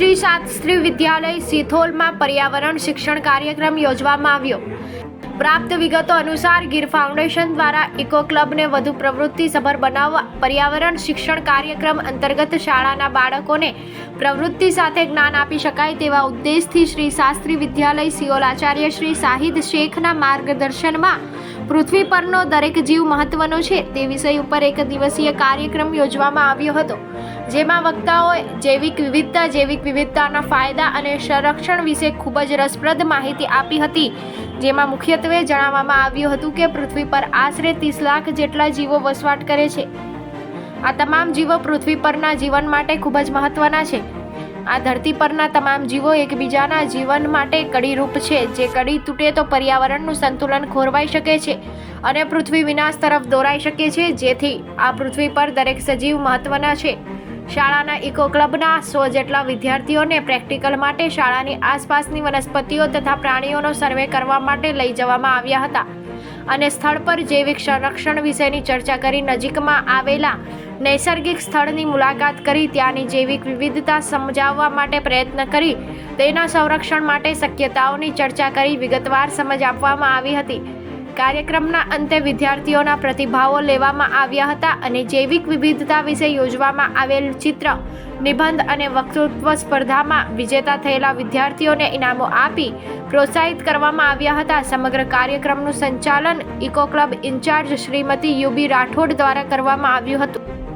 શાસ્ત્રી વિદ્યાલય સિથોલમાં પર્યાવરણ શિક્ષણ કાર્યક્રમ યોજવામાં આવ્યો. પ્રાપ્ત વિગતો અનુસાર ગીર ફાઉન્ડેશન દ્વારા ઇકો ક્લબને વધુ પ્રવૃત્તિસભર બનાવવા, પર્યાવરણ શિક્ષણ કાર્યક્રમ અંતર્ગત શાળાના બાળકોને પ્રવૃત્તિ સાથે જ્ઞાન આપી શકાય તેવા ઉદ્દેશથી શ્રી શાસ્ત્રી વિદ્યાલય સિયોલ આચાર્ય શ્રી શાહિદ શેખના માર્ગદર્શનમાં પૃથ્વી પરનો દરેક જીવ મહત્વનો છે તે વિષય ઉપર એક દિવસીય કાર્યક્રમ યોજવામાં આવ્યો હતો, જેમાં વક્તાઓએ જૈવિક વિવિધતા, જૈવિક વિવિધતાના ફાયદા અને સંરક્ષણ વિશે ખૂબ જ રસપ્રદ માહિતી આપી હતી, જેમાં મુખ્યત્વે જણાવવામાં આવ્યું હતું કે પૃથ્વી પર આશરે ત્રીસ લાખ જેટલા જીવો વસવાટ કરે છે. આ તમામ જીવો પૃથ્વી પરના જીવન માટે ખૂબ જ મહત્વના છે. આ ધરતી પરના તમામ જીવો એકબીજાના જીવન માટે કડીરૂપ છે. જે કડી તૂટે તો પર્યાવરણનું સંતુલન ખોરવાઈ શકે છે અને પૃથ્વી વિનાશ તરફ દોરાઈ શકે છે. જેથી આ પૃથ્વી પર દરેક સજીવ મહત્વના છે. શાળાના ઇકો ક્લબના સો જેટલા વિદ્યાર્થીઓને પ્રેક્ટિકલ માટે શાળાની આસપાસની વનસ્પતિઓ તથા પ્રાણીઓનો સર્વે કરવા માટે લઈ જવામાં આવ્યા હતા. અને સ્થળ પર જૈવિક સંરક્ષણ વિશેની ચર્ચા કરી નજીકમાં આવેલા નૈસર્ગિક સ્થળની મુલાકાત કરી, ત્યાંની જૈવિક વિવિધતા સમજાવવા માટે પ્રયત્ન કરી, તેના સંરક્ષણ માટે શક્યતાઓની ચર્ચા કરી, વિગતવાર સમજ આપવામાં આવી હતી. કાર્યક્રમના અંતે વિદ્યાર્થીઓના પ્રતિભાવો લેવામાં આવ્યા હતા અને જૈવિક વિવિધતા વિશે યોજવામાં આવેલ ચિત્ર, નિબંધ અને વક્તૃત્વ સ્પર્ધામાં વિજેતા થયેલા વિદ્યાર્થીઓને ઇનામો આપી પ્રોત્સાહિત કરવામાં આવ્યા હતા. સમગ્ર કાર્યક્રમનું સંચાલન ઇકો ક્લબ ઇન્ચાર્જ શ્રીમતી યુબી રાઠોડ દ્વારા કરવામાં આવ્યું હતું.